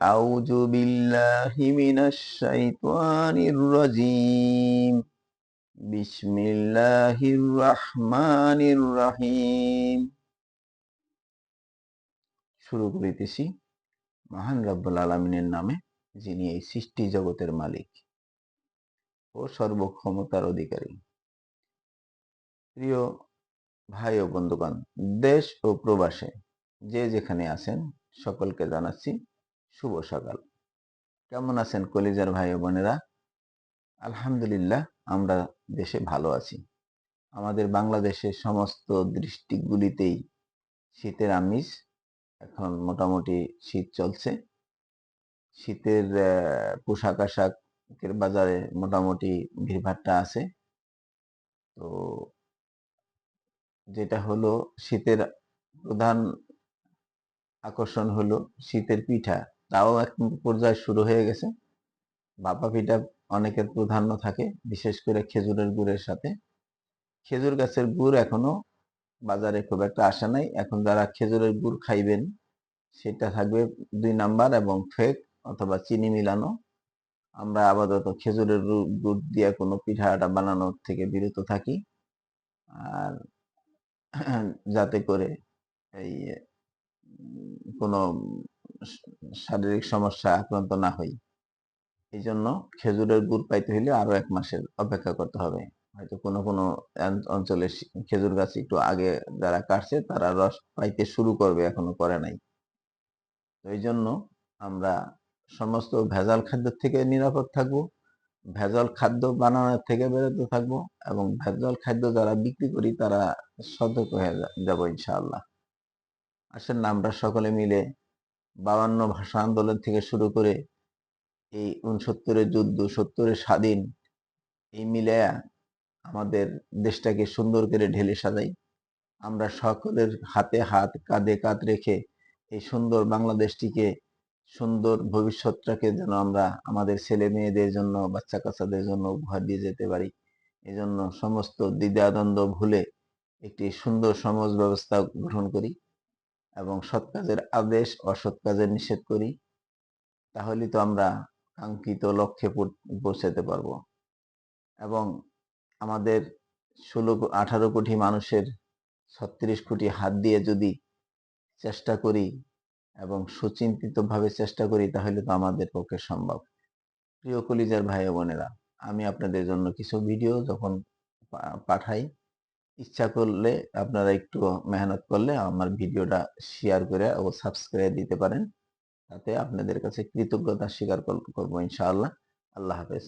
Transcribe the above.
أعوذ بالله من الشيطان الرجيم بسم الله الرحمن الرحيم শুরু করিতেছি মহান রব্বুল আলমিনের নামে যিনি এই সৃষ্টি জগতের মালিক ও সর্বক্ষমতার অধিকারী প্রিয় ভাই ও বন্ধুগণ দেশ ও প্রবাসে যে যেখানে আছেন সকলকে জানাচ্ছি শুভ সকাল। কেমন আছেন কলিজার ভাই বোনেরা? আলহামদুলিল্লাহ, আমরা দেশে ভালো আছি। আমাদের বাংলাদেশের সমস্ত দৃষ্টিগুলিতেই শীতের আমিষ, এখন মোটামুটি শীত চলছে। শীতের পোশাক আশাকের বাজারে মোটামুটি ভিড়ভাট্টা আছে। তো যেটা হলো, শীতের প্রধান আকর্ষণ হলো শীতের পিঠা। তাও এক পর্যায়ে শুরু হয়ে গেছে। বাপা পিঠা অনেকের প্রাধান্য থাকে, বিশেষ করে খেজুরের গুড়ের সাথে। খেজুর গাছের গুড় এখনও বাজারে খুব একটা আসে নাই। এখন যারা খেজুরের গুড় খাইবেন, সেটা থাকবে দুই নাম্বার এবং ফেক অথবা চিনি মিলানো। আমরা আপাতত খেজুরের গুড় দিয়ে কোনো পিঠাটা বানানোর থেকে বিরত থাকি। আর যাতে করে এই কোনো শারীরিক সমস্যা আক্রান্ত না হই। এই জন্য খেজুরের গুড় পাইতে হলে আরও এক মাসের অপেক্ষা করতে হবে। হয়তো কোনো কোনো অঞ্চলে খেজুর গাছ একটু আগে যারা কাটছে তারা রস পাইতে শুরু করবে, এখনও করে নাই। তো এই জন্য আমরা সমস্ত ভেজাল খাদ্য থেকে নিরাপদ থাকব, ভেজাল খাদ্য বানানোর থেকে বেরোতে থাকব এবং ভেজাল খাদ্য যারা বিক্রি করি তারা সতর্ক হয়ে যাব ইনশাআল্লাহ। আসেন না, আমরা সকলে মিলে বাবান্ন ভাষা আন্দোলন থেকে শুরু করে এই উনসত্তরের যুদ্ধ সত্তরের স্বাধীন, এই মিলে আমাদের দেশটাকে সুন্দর করে ঢেলে সাজাই। আমরা সকলের হাতে হাত, কাঁধে কাঁধ রেখে এই সুন্দর বাংলাদেশটিকে, সুন্দর ভবিষ্যৎটাকে যেন আমরা আমাদের ছেলে মেয়েদের জন্য বাচ্চা কাচ্চাদের জন্য উপহার দিয়ে যেতে পারি। এই জন্য সমস্ত দ্বিধাদ্বন্দ্ব ভুলে একটি সুন্দর সমাজ ব্যবস্থা গ্রহণ করি। এবং সৎ কাজের আদেশ, অসৎ কাজের নিষেধ করি, তাহলে তো আমরা কাঙ্ক্ষিত লক্ষ্যে পৌঁছাতে পারব। এবং আমাদের ষোলো আঠারো কোটি মানুষের ছত্রিশ কোটি হাত দিয়ে যদি চেষ্টা করি এবং সুচিন্তিতভাবে চেষ্টা করি, তাহলে তো আমাদের পক্ষে সম্ভব। প্রিয় কলিজার ভাই বোনেরা, আমি আপনাদের জন্য কিছু ভিডিও যখন পাঠাই ইচ্ছা করলে আপনারা একটু মেহনত করলে আমার ভিডিওটা শেয়ার করে ও সাবস্ক্রাইব দিতে পারেন। তাতে আপনাদের কাছে কৃতজ্ঞতা স্বীকার করব ইনশাআল্লাহ। আল্লাহ হাফেজ।